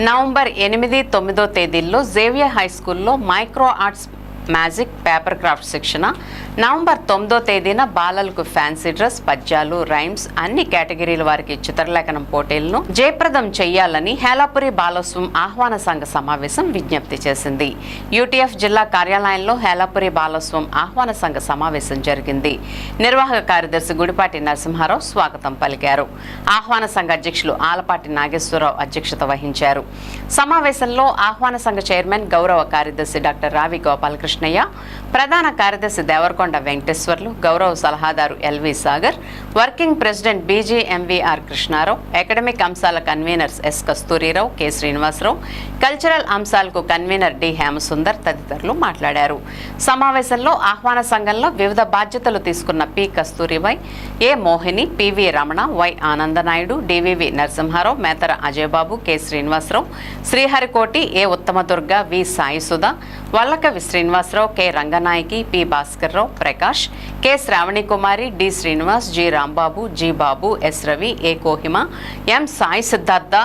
November ఎనిమిది తొమ్మిదో తేదీల్లో జేవియర్ హై స్కూల్లో micro arts magic paper craft శిక్షణ. నవంబర్ తొమ్మిదో తేదీన బాలలకు ఫ్యాన్సీ డ్రెస్ పద్యాలు రైమ్స్ అన్ని కేటగిరీల వారికి చిత్రలేఖనం పోటీలను జయప్రదం చేయాలని హేలాపురి బాలోత్సవం ఆహ్వాన సంఘ సమావేశం విజ్ఞప్తి చేసింది. యూటీఎఫ్ జిల్లా కార్యాలయంలో హేలాపురి బాలోత్సవం ఆహ్వాన సంఘ సమావేశం జరిగింది. నిర్వాహక కార్యదర్శి గుడిపాటి నరసింహారావు స్వాగతం పలికారు. ఆహ్వాన సంఘ అధ్యక్షులు ఆలపాటి నాగేశ్వరరావు అధ్యక్షత వహించారు. సమావేశంలో ఆహ్వాన సంఘ చైర్మన్ గౌరవ కార్యదర్శి డాక్టర్ రావి గోపాలకృష్ణ కృష్ణయ్య ప్రధాన కార్యదర్శి దేవరకొండ వెంకటేశ్వర్లు గౌరవ సలహాదారు L V Sagar working president B J M V R Krishnarao academic అంశాల conveners S Kasturirao K Srinivasarao cultural అంశాలకు కన్వీనర్ డి హేమసుందర్ తదితరులు మాట్లాడారు. సమావేశంలో ఆహ్వాన సంఘంలో వివిధ బాధ్యతలు తీసుకున్న P Kasturibai A Mohini P V Ramana Y Anandanaidu D V V Narasimharao Metara Ajayababu K Srinivasarao Sriharikoti A Uttamadurga V Saisudha Vallakavi Srinivasarao K. Ranganayaki P. Bhaskarrao Prakash K. Sravani Kumari D. Srinivas G. Rambabu G. Babu S. Ravi A. Kohima M. Sai Siddhartha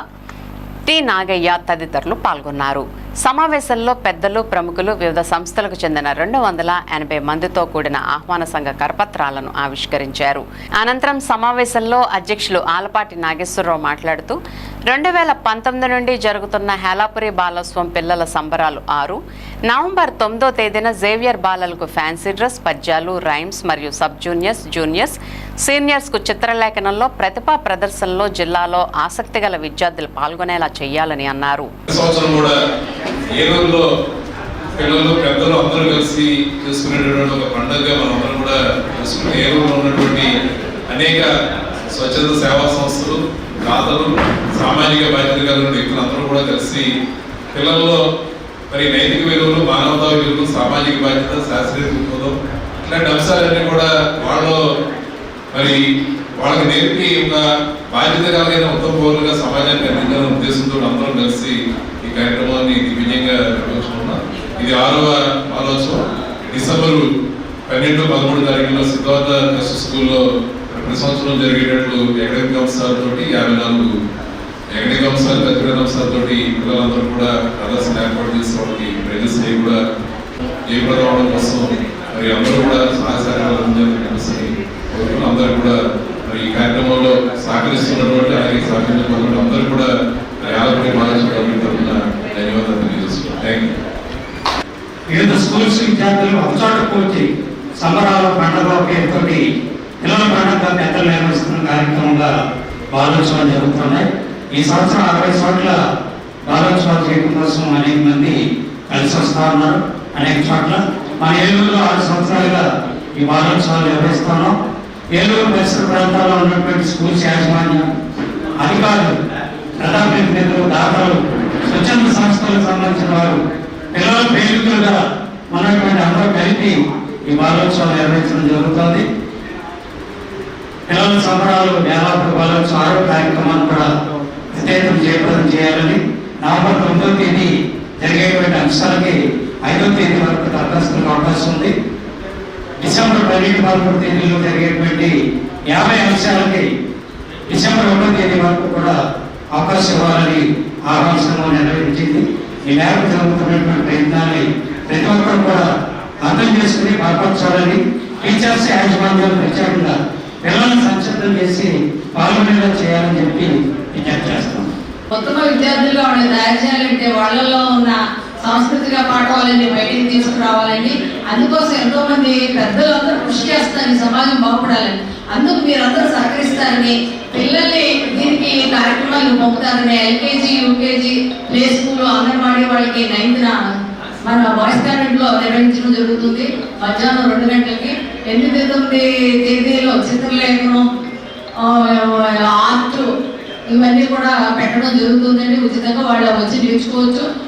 T. Nagayya తదితరులు పాల్గొన్నారు. సమావేశంలో పెద్దలు ప్రముఖులు వివిధ సంస్థలకు చెందిన రెండు వందల ఎనభై మందితో కూడిన ఆహ్వాన సంఘ కరపత్రాలను ఆవిష్కరించారు. అనంతరం సమావేశంలో అధ్యక్షులు ఆలపాటి నాగేశ్వరరావు మాట్లాడుతూ రెండు వేల పంతొమ్మిది నుండి జరుగుతున్న హేలాపురి బాలస్వం పిల్లల సంబరాలు ఆరు నవంబర్ తొమ్మిదో తేదీన జేవియర్ బాలలకు ఫ్యాన్సీ డ్రెస్ పద్యాలు రైమ్స్ మరియు సబ్ జూనియర్స్ జూనియర్స్ సీనియర్స్కు చిత్రలేఖనంలో ప్రతిభా ప్రదర్శనలో జిల్లాలో ఆసక్తి గల విద్యార్థులు పాల్గొనేలా చేయాలని అన్నారు. ఈ రోజులో పిల్లలు పెద్దలు అందరూ కలిసి చేసుకునేటటువంటి ఒక పండుగగా మనం అందరం కూడా చేసుకునే ఏ రోజులో ఉన్నటువంటి అనేక స్వచ్ఛత సేవా సంస్థలు దాతలు సామాజిక బాధ్యత కలిగిన వ్యక్తులు అందరూ కూడా కలిసి పిల్లల్లో మరి నైతిక విలువలు మానవతా విలువలు సామాజిక బాధ్యత శాస్త్రీయ దృక్పథం ఇలాంటి అంశాలన్నీ కూడా వాళ్ళు మరి వాళ్ళకి నేర్పి ఒక బాధ్యత కలిగిన ఉత్తమ పౌరులుగా సమాజానికి అందించాలనే ఉద్దేశంతో అందరం కలిసి ఈ కార్యక్రమాన్ని ఇది ఆరవ ఆలోచన. డిసెంబర్ పన్నెండు పదమూడు తారీఖులో సిద్ధార్థ కృష్ణ స్కూల్లో ప్రతి సంవత్సరం జరిగేటట్లు అకాడమిక్ అంశాలతో యాభై నాలుగు ఎకడమిక్ అంశాలు కల్చరల్ అంశాలతో పిల్లలందరూ కూడా ప్రదర్శన ఏర్పాటు చేసి వాళ్ళకి ప్రైజెస్ అవి కూడా జయప్రదం అవడం కోసం మరి అందరూ కూడా సహకారాలు అందించాలని చెప్పేసి అందరూ కూడా మరి ఈ కార్యక్రమంలో సహకరిస్తున్నటువంటి అలాగే సహకరించినటువంటి అందరూ కూడా వివిధ స్కూల్స్ విద్యార్థులు ఒకచోట కూర్చి సంబరాల పండుగ పేరుతో పిల్లల పండుగ పెద్దలు నిర్వహిస్తున్న కార్యక్రమంగా బాలోత్సవాలు జరుగుతున్నాయి. ఈ సంవత్సరం అరవై చోట్ల బాలోత్సవాలు చేయడం కోసం అనేక మంది కలిసి వస్తూ ఉన్నారు. అనేక చోట్ల మన ఏలూరులో ఆరు సంవత్సరాలుగా ఈ బాలోత్సవాలు నిర్వహిస్తున్నాం. ఏలూరు పరిసర ప్రాంతాల్లో ఉన్నటువంటి స్కూల్స్ యాజమాన్యం అధికారులు ప్రజాప్రతినిధులు దాతలు స్వచ్ఛంద సంస్థలకు సంబంధించిన వారు పిల్లల ప్రేమికులుగా ఉన్నటువంటి అందరూ కలిపి ఈ బాలోత్సవం నిర్వహించడం జరుగుతుంది. పిల్లల సంబరాలు వేలాపురి బాలోత్సవ ఆరో కార్యక్రమాన్ని కూడా విజయవంతం జయప్రదం చేయాలని నవంబర్ తొమ్మిదో తేదీ జరిగేటువంటి అంశాలకి ఐదో తేదీ వరకు దరఖాస్తులకు అవకాశం ఉంది. డిసెంబర్ పన్నెండు పదమూడు తేదీలో జరిగేటువంటి యాభై అంశాలకి డిసెంబర్ ఒకటో తేదీ వరకు కూడా అవకాశం ఇవ్వాలని ఆహ్వానం నిర్వహించింది ఈ మేరకు జరుగుతున్నటువంటి ప్రయత్నాన్ని ప్రతి ఒక్కరు కూడా అర్థం చేసుకుని బలపరచాలని టీచర్స్ యాజమాన్యాలు ప్రత్యేకంగా పిల్లలను సంసిద్ధం చేసి పాల్గొనేలా చేయాలని చెప్పి విజ్ఞప్తి చేస్తాం కొత్తగా విద్యార్థుల్లో వాళ్ళని తయారు చేయాలంటే వాళ్ళలో ఉన్న సాంస్కృతిక పాఠవాలని బయటికి తీసుకురావాలని. అందుకోసం ఎంతో మంది పెద్దలు అందరూ కృషి చేస్తారు. సమాజం బాగుపడాలని. అందుకు మీరందరూ సహకరిస్తారని పిల్లల్ని దీనికి కార్యక్రమాలు పంపుతారని LKG UKG play school anganwadi వాళ్ళకి నైన్త్న మన వాయిస్ కాన్వెంట్లో నిర్వహించడం జరుగుతుంది. మధ్యాహ్నం రెండు గంటలకి ఎనిమిది తొమ్మిది తేదీలో చిత్రలేఖనం ఆర్ట్ ఇవన్నీ కూడా పెట్టడం జరుగుతుందండి. ఉచితంగా వాళ్ళు వచ్చి నేర్చుకోవచ్చు.